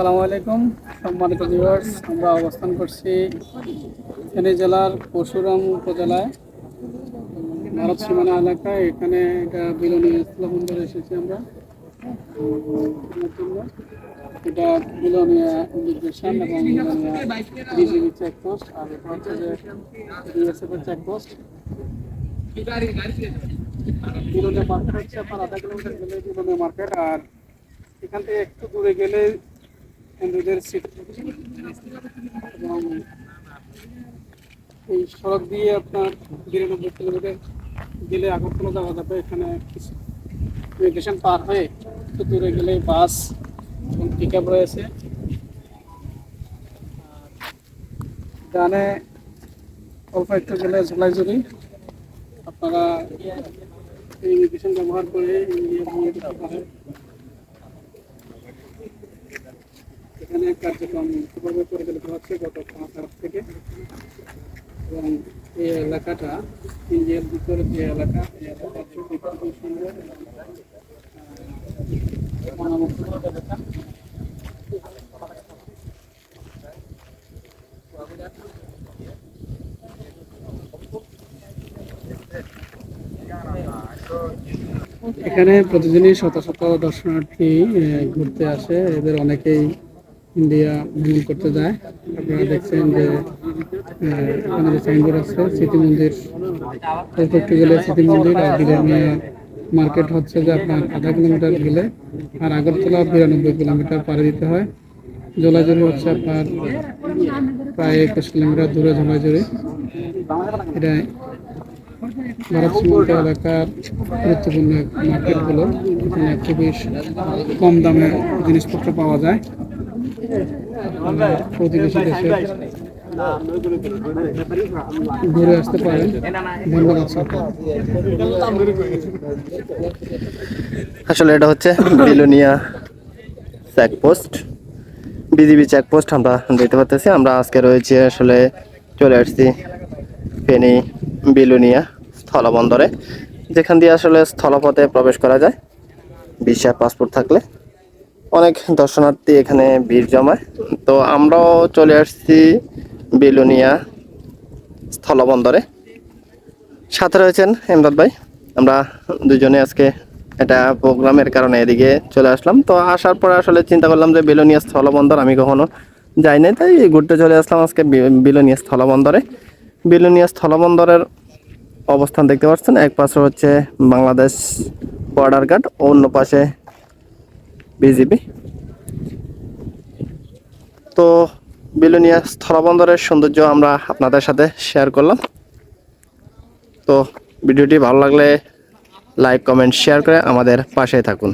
আসসালামু আলাইকুম। সম্মানিত ভিউয়ার্স আমরা অবস্থান করছি ফেনী জেলার পরশুরাম উপজেলায়। ভারত সীমানা এলাকায়, এখানে এটা বিলনী স্থলবন্দরে এসেছি আমরা। এটা বিলনিয়া ইমিগ্রেশন এবং বিজিবি চেকপোস্ট আর এটা হচ্ছে যে বিএসএফ এর চেকপোস্ট বিলনিয়া মার্কেট হচ্ছে আপনার আধা কিলোমিটার গেলে মার্কেট আর এখান থেকে একটু দূরে গেলে এই সড়ক দিয়ে আপনার বিরানব্বই কিলোমিটার গেলে আগরতলা যাওয়া যাবে। এখানে ইমিগ্রেশন পার হয়ে একটু দূরে গেলে বাস এবং পিক আপ রয়েছে। ডানে অল্প একটু গেলে আপনারা ইমিগ্রেশন ব্যবহার করে ইন্ডিয়া এখানে কার্যক্রম কীভাবে পরিচালিত হচ্ছে গত পাঁচ তারিখ থেকে এবং এই এলাকাটা ইন্ডিয়ার ভিতরে যে এলাকা, এই এলাকার ছবি খুবই সুন্দর এলাকা। এখানে প্রতিদিনই শত শত দর্শনার্থী ঘুরতে আসে এদের অনেকেই ইন্ডিয়া ভ্রমণ করতে যায়। আপনারা দেখছেন যে যে সাইনবোর্ড আছে স্মৃতি মন্দির। একটু গেলে স্মৃতি মন্দির আর বিরানিয়া মার্কেট হচ্ছে যে আপনার আধা কিলোমিটার গেলে আর আগরতলা বিরানব্বই কিলোমিটার পাড়ি দিতে হয়। জোলাজুরি হচ্ছে আপনার প্রায় একুশ কিলোমিটার দূরে জোলাজুরি এটা ভারত সীমান্ত এলাকার গুরুত্বপূর্ণ মার্কেটগুলো এখানে খুবই কম দামে জিনিসপত্র পাওয়া যায়। ঘুরে আসতে পারেন। আসলে এটা হচ্ছে বিলোনিয়া চেকপোস্ট, বিজিবি চেকপোস্ট আমরা দেখতে পাচ্ছি আমরা আজকে রয়েছি আসলে চলে আসছি ফেনী বিলোনিয়া স্থলবন্দরে, যেখান দিয়ে আসলে স্থলপথে প্রবেশ করা যায়। ভিসা, পাসপোর্ট থাকলে। অনেক দর্শনার্থী এখানে ভিড় জমায়। তো আমরাও চলে আসছি বেলুনিয়া স্থলবন্দরে। সাথে রয়েছেন এমদাদ ভাই। আমরা দুজনে আজকে একটা প্রোগ্রামের কারণে এদিকে চলে আসলাম। তো আসার পরে আসলে চিন্তা করলাম যে বেলুনিয়া স্থলবন্দর আমি কখনো যাই নাই, তাই ঘুরতে চলে আসলাম আজকে বিলোনিয়া স্থলবন্দরে। বিলোনিয়া স্থলবন্দরের অবস্থান দেখতে পাচ্ছেন। এক পাশে হচ্ছে বাংলাদেশ বর্ডার গার্ড অন্য পাশে বিজিবি। তো বিলোনিয়া স্থলবন্দরের সৌন্দর্য আমরা আপনাদের সাথে শেয়ার করলাম। তো ভিডিওটি ভালো লাগলে লাইক কমেন্ট শেয়ার করে আমাদের পাশে থাকুন।